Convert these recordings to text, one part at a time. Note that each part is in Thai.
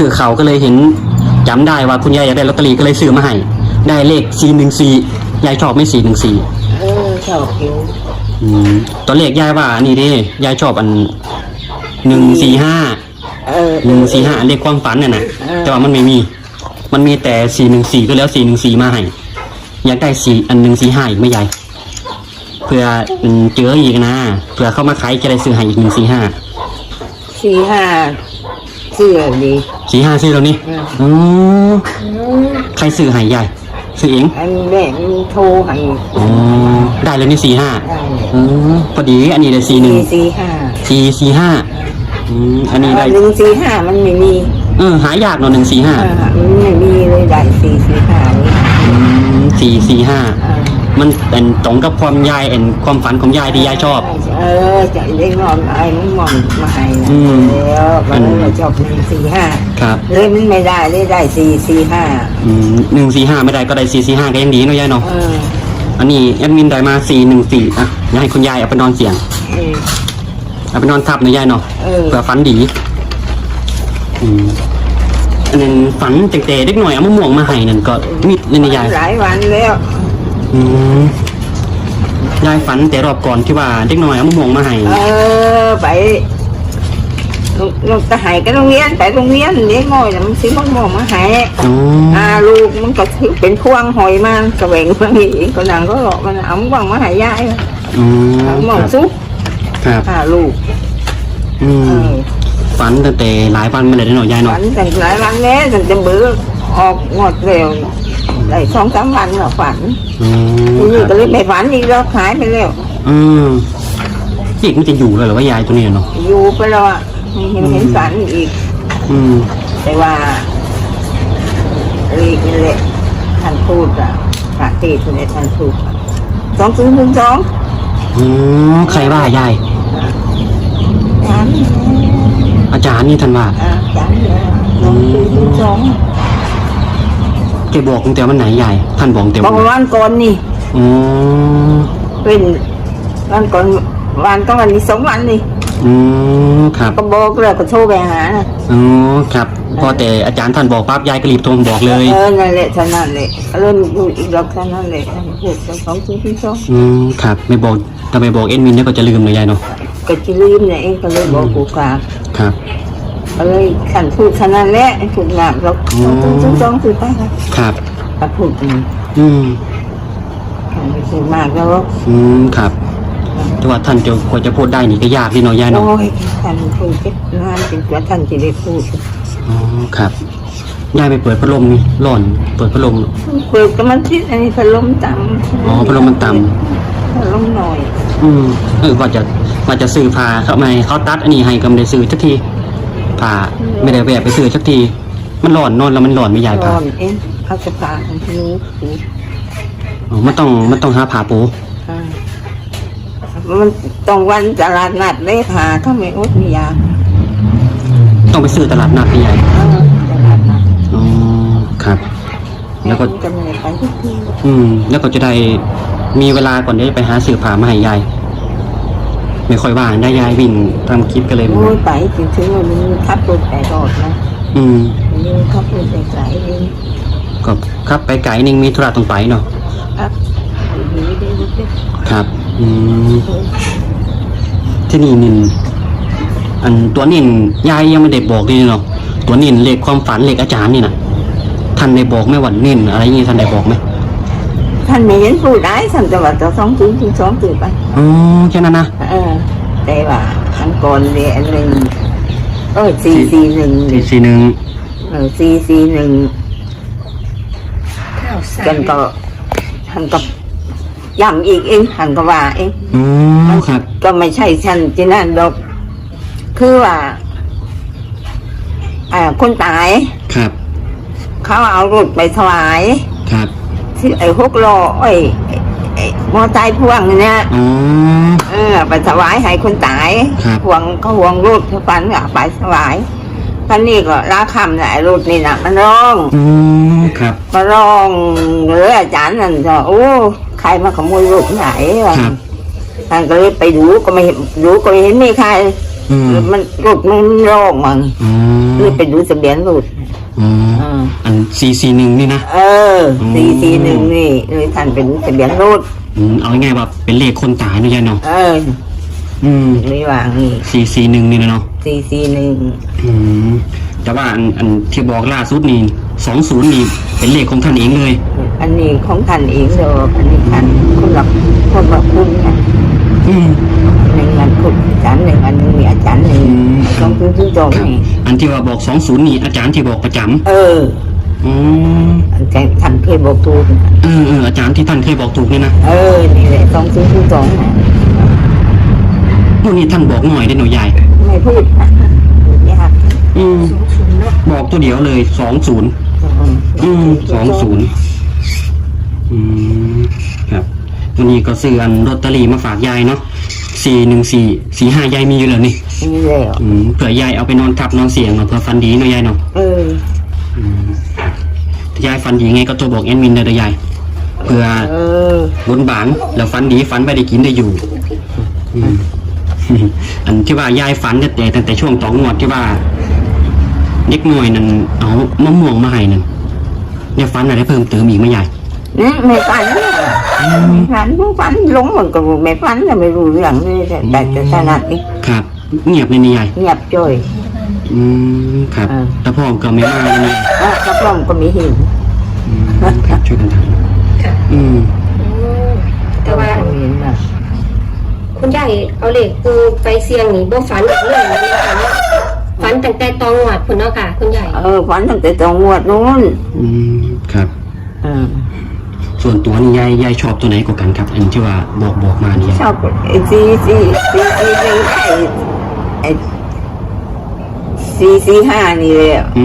ซื้อเขาก็เลยเห็นจำได้ว่าคุณยายอยากได้ลอตเตอรี่ก็เลยซื้อมาให้ได้เลขสี่หนึ่งสี่ยายชอบไม่สี่หนึ่งสี่เออชอบอยู่ตัวเลขยายว่านี่ดิยายชอบอันหนึ่งสี่ห้าเออหนึ่งสี่ห้าเลขความฝันน่ะนะเออแต่ว่ามันไม่มี มันมีแต่สี่หนึ่งสี่ก็แล้วสี่หนึ่งสี่มาให้อยากได้สี่อันหนึ่งสี่ห้าอีกไหม่ยายเพื่ออืมเจออีกนะเผื่อเข้ามาขายจะได้ซื้อให้อีกหนึ่งสี่ห้าสี่ห้า เสื้อดีสี่ห้าซื้อแล้วนี่อืมอ๋อใครซื้อให้ยายซื้อเองอันแม่มันโทรให้อ๋อได้แล้วนี่สี่ห้าได้อืมพอดีอันนี้ได้สี่หนึ่งสี่สี่ห้าสี่สี่ห้าอืมอันนี้ได้หนึ่งสี่ห้ามันไม่มีเออหายากเนาะหนึ่งสี่ห้าอ่ามันไม่มีเลยได้สี่สี่ห้านี่สี่สี่ห้า อ่า มันเป็นตรงกับความยายเอ็นความฝันของยายที่ยายชอบ เออจะได้งอนไอ้มึงงอนมาให้นะอืม แล้วมันเลยชอบหนึ่งสี่ห้าครับเลยมันไม่ได้เลยได้สี่สี่ห้าหนึ่งสี่ห้าไม่ได้ก็ได้สี่สี่ห้าก็ยังดีเนาะยายเนาะเอออันนี้แอดมินได้มาสี่หนึ่งสี่อะอยากให้คุณยายเอาไปนอนเสียงเออ เอาไปนอนทับเนาะยายเนาะเออ เผื่อฝันดีอืมอันนั้นฝันเตะๆเด็กหน่อยเอามะม่วงมาให้นั่นก็มิดเลยนะยายหลายวันแล้วอื มยายฝันแต่รอบก่อนที่ว่าเด็กหน่อยเอามะม่วงมาให้เออไปลูกลูกตะหายก็โรงเรียนไปโรงเรียนเลี้ยงง่อยน่ะมันซื้อมะม่วงมาให้อ๋ออาลูกมันก็ถือเป็นพวงหอยมากระเวงมาอีกก็นางก็หลอกมันเอามะม่วงมาให้ยายอ๋อเอามะม่วงครับซุปครับอาลูกอืเอมอ ฝันตั้งแต่หลายวันมาเลยได้หน่อยยายฝัเนาะนแต่หลายวันแล้วตั้งแต่เบื่อออกงดเร็ว ได้สองสามวันก็ฝันอืมทีคนี้รับก็เลยไม่ฝันอีกแล้วหายไปแล้วอืมเด็กมันจะอยู่เลยเหรอว่ายายตัวนี้เนาะอยู่ไปแล้วอะไม่เห็นเห็นฝันอีก อืม แต่ว่าเรียกนี่แหละท่านพูดอะพระเทศน์เนี่ยท่านพูดอะสองศูนย์ศูนย์สองอืมใครว่ายายจานอาจารย์นี่ท่านว่า อ่าจานเนี่ยสองศูนย์ศูนย์สอง แกบอกตั้งแต่วันไหนยายท่านบอกตั้งแต่บวัอกนไหนวันก่อนนี่อืมเป็นวันก่อนวันก็วันนี้สองวันนี่อืมครับก็บอกเลยก็โทรไปหานะอ๋อครับพอแต่อาจารย์ท่านบอกปั๊บยายก็รีบโทรมาบอกเลยเออนั่นแหละเท่านั้นแหละเริ่มพูดอีกรอบเท่านั้นแหละท่านพูดสองศูนย์ศูนย์สองอืมครับไม่บอกถ้าไม่บอกเอ็นมินเนี่ยก็จะลืมเลยยายเนาะก็จะลืมเนี่ยเองก็เลยบอกกูกลางครับ ก็เลยขันพูดขนาดแหละไอ้พูดงามเราสองสองสองคือไปครับครับถ้าพูดอืมอืม ขันไม่พูดมากแล้วอืม ครับแต่ว่าท่านจะกว่าจะพูดได้นี่ก็ยากที่เนาะยายเนาะ โอ้ยขันพูดเจ็บนานจนกว่าท่านจะได้พูดอ๋อ ครับยายไปเปิดพัดลมนี่ร้อน เปิดพัดลม เปิดก็มันทิศอันนี้พัดลมต่ำอ๋อ พัดลมมันต่ำ พัดลมหน่อยอืมเออว่าจะว่าจะซื้อผ้าเข้าม่เขาตัดอันนี้ให้ก็ไม่ได้ซื้อสักที ผ้าไม่ได้แวะไปซื้อสักที มันร้อนนอนแล้วมันร้อนไม่ยายร้ผ้าอนเองเขาจะพาของที่นู้นปูอ๋อมันต้องมันต้องหาผ้าปูอ่ามันต้องวันตลาดนัดเลยพาถ้าไม่อดมียาต้องไปซื้อตลาดนัดนี่ยายเออตลาดนัดอ๋อครับ แล้วก็จะไม่ได้ไปทุกทีอืม แล้วก็จะได้มีเวลาก่อนที่จะไปหาซื้อผ้ามาให้ยาย ไม่ค่อยว่างได้ยายวิ่งทำคลิปก็เลยโอ้ยไปถึงถึงวันนี้ขับรถไปรอดนะอืมนี่ขับรถไปไกลเองก็ครับไปไกลนึงมีธุระต้องไปเนาะครับดีดีดีดีครับ อืมที่นี่นินอันตัวนินยายยังไม่ได้บอกเลยเนาะตัวนินเลขความฝันเลขอาจารย์นี่นะท่านได้บอกไหมวันนินอะไรอย่างงี้ท่านได้บอกไหม ท่านไม่เห็นผู้ได้สันแต่ว่าตัวสองศูนย์ศูนย์สองตื่นไปอ๋อแค่นั้นนะเออแต่ว่าทันก่อนเรียนหนึ่งเออสี่สี่หนึ่งสี่สี่หนึ่งเออสี่สี่หนึ่งกันก็ท่านก็ย้ำอีกเองท่านก็ว่าเองอ๋อครับ ก็ไม่ใช่ฉันที่นั่นดอกคือว่าอ่าคนตายครับ เขาเอารถไปถวายครับ ที่ไอ้หกล้อไอ้ไอ้ไอ้มอไซค์พ่วงเนี่ย อ๋อ เออไปถวายให้คนตายครับ ห่วงเขาห่วงรถเขาปันก็ไปถวายพันนี่ก็ราคำน่ะไอ้รถนี่น่ะมันร้องอ๋อครับมาร้องเลยอาจารย์นั่นก็โอ้ใครมาขโมยรถไหนวะครับ ท่านก็เลยไปดูก็ไม่เห็นดูก็ไม่เห็นมีใครอืมมันรถมันร้องมันอ๋อเลยไปดูทะเบียนรถอ๋ออ่าอันซีซีหนึ่งนี่นะ เออสี่สี่หนึ่งนี่เลยท่านไปดูทะเบียนรถอืมเอาง่ายๆว่าเป็นเลขคนตายเนอะยายเนาะเอออืมไม่วางนี่ซีซีหนึ่งนี่นะเนาะสี่สี่หนึ่งอืมแต่ว่าอันอันที่บอกล่าสุดนี่สองศูนย์นี่เป็นเลขของท่านเองเลย อันนี้ของท่านเองเด้ออันนี้ท่านคนละคนละคุณนะ อืมหนึ่งอันคุณอาจารย์หนึ่งอันหนึงมีอาจารย์หนึ่งอืม สองคือที่จงครับนี่อันที่ว่าบอกสองศูนย์นี่อาจารย์ที่บอกประจำเอออ๋ออาจารย์ท่านเคยบอกตูนเออเอออาจารย์ที่ท่านเคยบอกถูกเนี่ยนะเออนี่แหละสองคือที่จงนะพวกนี้ท่านบอกหน่อยได้หน่อยใหญ่ไม่พูดนะพูดยากอืมบอกตัวเดียวเลยสองศูนย์อืมสองศูนย์อืมครับ วันนี้ก็ซื้ออันลอตเตอรี่มาฝากยายเนาะสี่หนึ่งสี่สี่ห้ายายมีอยู่แล้วนี่นี่แล้วอืมเผื่อยายเอาไปนอนทับนอนเสียงเนาะเผื่อฟันดีเนาะยายเนาะเอออืมถ้ายายฟันดีไงก็โทรบอกแอดมินเลยเด้อยายเผื่อเออบนบานแล้วฟันดีฟันไปได้กินได้อยู่อืมอันที่ว่ายายฝันตั้งแต่ตั้งแต่ช่วงต่องวดที่ว่าเด็กหน่อยนั่นเอามะม่วงมาให้นั่นเนี่ยฝันอะไรเพิ่มเติมอีกไหมยายนี่ไม่ฝันเนี่ย ฝันผู้ฝันหลงมันก็ไม่ฝันแต่ไม่รู้เรื่องเลยแต่แต่จะถนัดนี่ครับ เงียบเลยนี่ยายเงียบจ้อยอืมครับอ่าแต่พ่อก็ไม่มาเลยนี่อะกระป๋องก็มีหินอืมครับช่วยกันทค่ะำอืมอืมแต่ว่าก็มีนะคุณยายเอาเหล็กปูไปเสียงนี่บ่ฝันอีกเลยนะคะเนาะฝันตั้งแต่ตองหวัดคุณเนาะค่ะ คุณยายเออฝันตั้งแต่ตอนงวดนู้นอืมครับอ่า ส่วนตัวนี่ยายยายชอบตัวไหนกว่ากันครับ อันที่ว่าบอกบอกมานี่ยายชอบไอ้ซีซีซีซีหนึ่งไอ้ไอ้ซีซีห้านี่เลยอะอื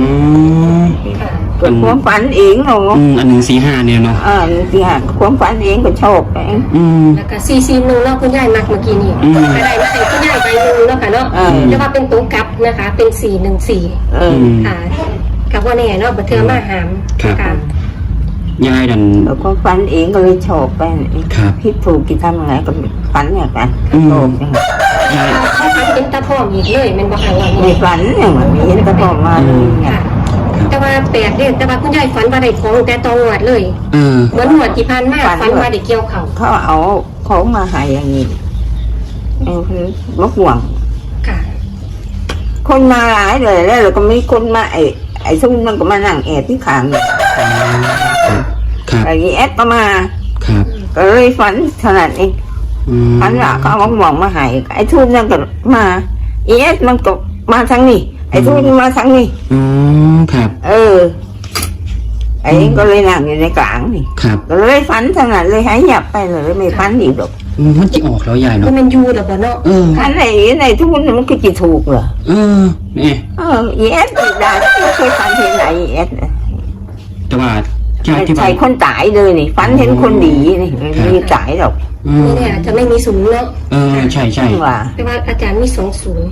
มค่ะเกิดความฝันเองเหรออืมอันหนึ่งสี่ห้าเนี่ยเนาะอ่าซีห้าความฝันเองก็ชอบเองอืม แล้วก็ซีซีหนึ่งเนาะคุณยายมักเมื่อกี้นี่อืมก็ได้มาให้คุณยายใบหนึ่งเนาะค่ะเนาะเออแต่ว่าเป็นตัวกลับนะคะ เป็นสี่หนึ่งสี่เอออืมค่ะกับว่าแน่เนาะบัเทือมาหามครับค่ะ ยายดัน แล้วความฝันเองก็เลยชอบไปครับคิดถูกคิดทำอะไรก็ฝันอย่างนั้นอืมชอบอย่างนั้นยายถ้าฝันเป็นตาพร้อมอีกเลยแมันบ่ค่ะว่าในฝันอย่างมันมีก็พอมาเลยเนี่ยค่ะแต่ว่าแปลกเด้แต่ว่าคุณยายฝันว่าได้ของแต่ตองหวัดเลย เออเหมือนหวดที่ผ่านมาฝันว่าได้เกี่ยวเขาเขาเอาเขามาใหายอย่างนี้เออคือมะห่วง ค่ะ คนมาหลายเลยแล้วเราก็มีคนมาไอ้ไอ้ซุ่มมันก็มานั่งแอบที่ขางเนี่ย ครับ ไอ้แอดก็มาครับ ก็เลยฝันขนาดนี้อืมฝันว่าเขาเอามะม่วงมาใหายไอ้ทุนนั่นก็มาไอ้แอดมันก็มาทางนี้ ไอ้ทุนมาทางนี้อืมครับ เออ ไอ้ก็เลยนั่งอยู่ในกลางนี่ครับก็เลยฝันขนาดเลยหายหยับไปเลยไม่ฝันอีกหรอกอืมมันจะออกแล้วยายก็เนาะมันอยู่แล้วบ่เนาะเออฝันไอ้ไอ้ทุนมันก็จะถูกเหรอ เออเนี่ยเออไอ้แอดอีกได้ไม่เคยฝันเห็นไอ้แอดน่ะแต่ว่า ยายไม่ที่ว่าใช่คนตายเลยนี่ฝันเห็นคนดีนี่ไม่มีตายหรอกอืมนี่เนี่ยจะไม่มีศูนย์เนาะเออใช่ใช่ว่าแต่ว่าอาจารย์มีสองศูนย์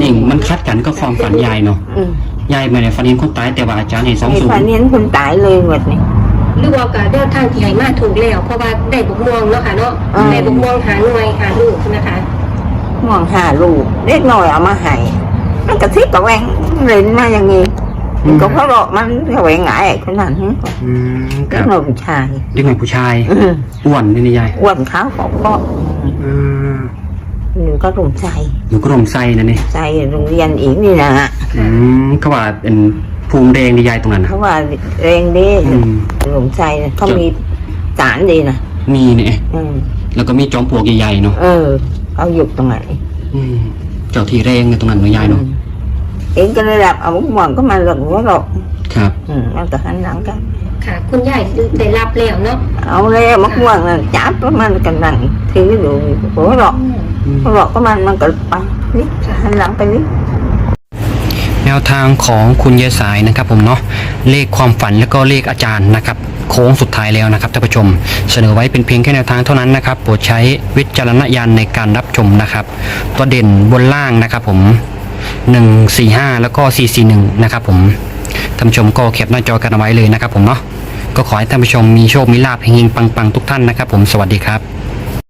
นี่มันคัดกันก็ความฝันยายเนาะอืมยายไม่ได้ฝันเห็นคนตายแต่ว่าอาจารย์ให้สองไม่ศูนฝันย์เห็นคนตายเลยหมดนี่ หรือว่าก็เดินทางที่ใหญ่มากถูกแล้ว เพราะว่าได้บุกม่วงเนาะค่ะเนาะอืมได้บุกม่วงหาหน่วยหาลูกนะคะห่วงหาลูกเล็กน้อยเอามาให้มันกระซิบกระแวงเล่นมาอย่างงี้มัน ก็เพราะเรามันกระแวงหงายไอ้คนนั้นหึอืมคเล็รักบน้อยผู้ชายเด็กหน่อยผู้ชายอืมอ้วนนี่นี่ยายอ้วนขาวของก็อืมหนูก็สงใจหนูก็ลมไส้นะนี่ใจโรงเรียนอีกนี่นะอืมเขาว่าเป็นภูมิแดงในยายตรงนั้นนะเพราะว่าแรงดีอืมสงใจนะเขามีสารดีนะมีเนี่ยอืมแล้วก็มีจอมปลวกใหญ่ๆเนาะเออเขาหยุดตรงไหนอืมเจ้าที่แรงในตรงนั้นเนาะยายเนาะ เองก็เลยแบบเอามุกหมอนก็มาหลงหัวเราะครับอืมมันก็หันหลังกัน ค่ะ คุณยายได้รับแล้วเนาะเอาเลยมุกหมอนน่ะจับแล้วมันกันนั่งถือดูหัวเราะหัวเราะก็มันมันก็ไปนี่หันหลังไปนี่ แนวทางของคุณยายสายนะครับผมเนาะเลขความฝันแล้วก็เลขอาจารย์นะครับโค้งสุดท้ายแล้วนะครับท่านผู้ชม เสนอไว้เป็นเพียงแค่แนวทางเท่านั้นนะครับโปรดใช้วิจารณญาณในการรับชมนะครับ ตัวเด่นบนล่างนะครับผม 145 แล้วก็ 441 นะครับผมท่านผู้ชมก็แคปหน้าจอกันเอาไว้เลยนะครับผมเนาะก็ขอให้ท่านผู้ชมมีโชคมีลาภเฮงๆปังๆ ทุกท่านนะครับผมสวัสดีครับ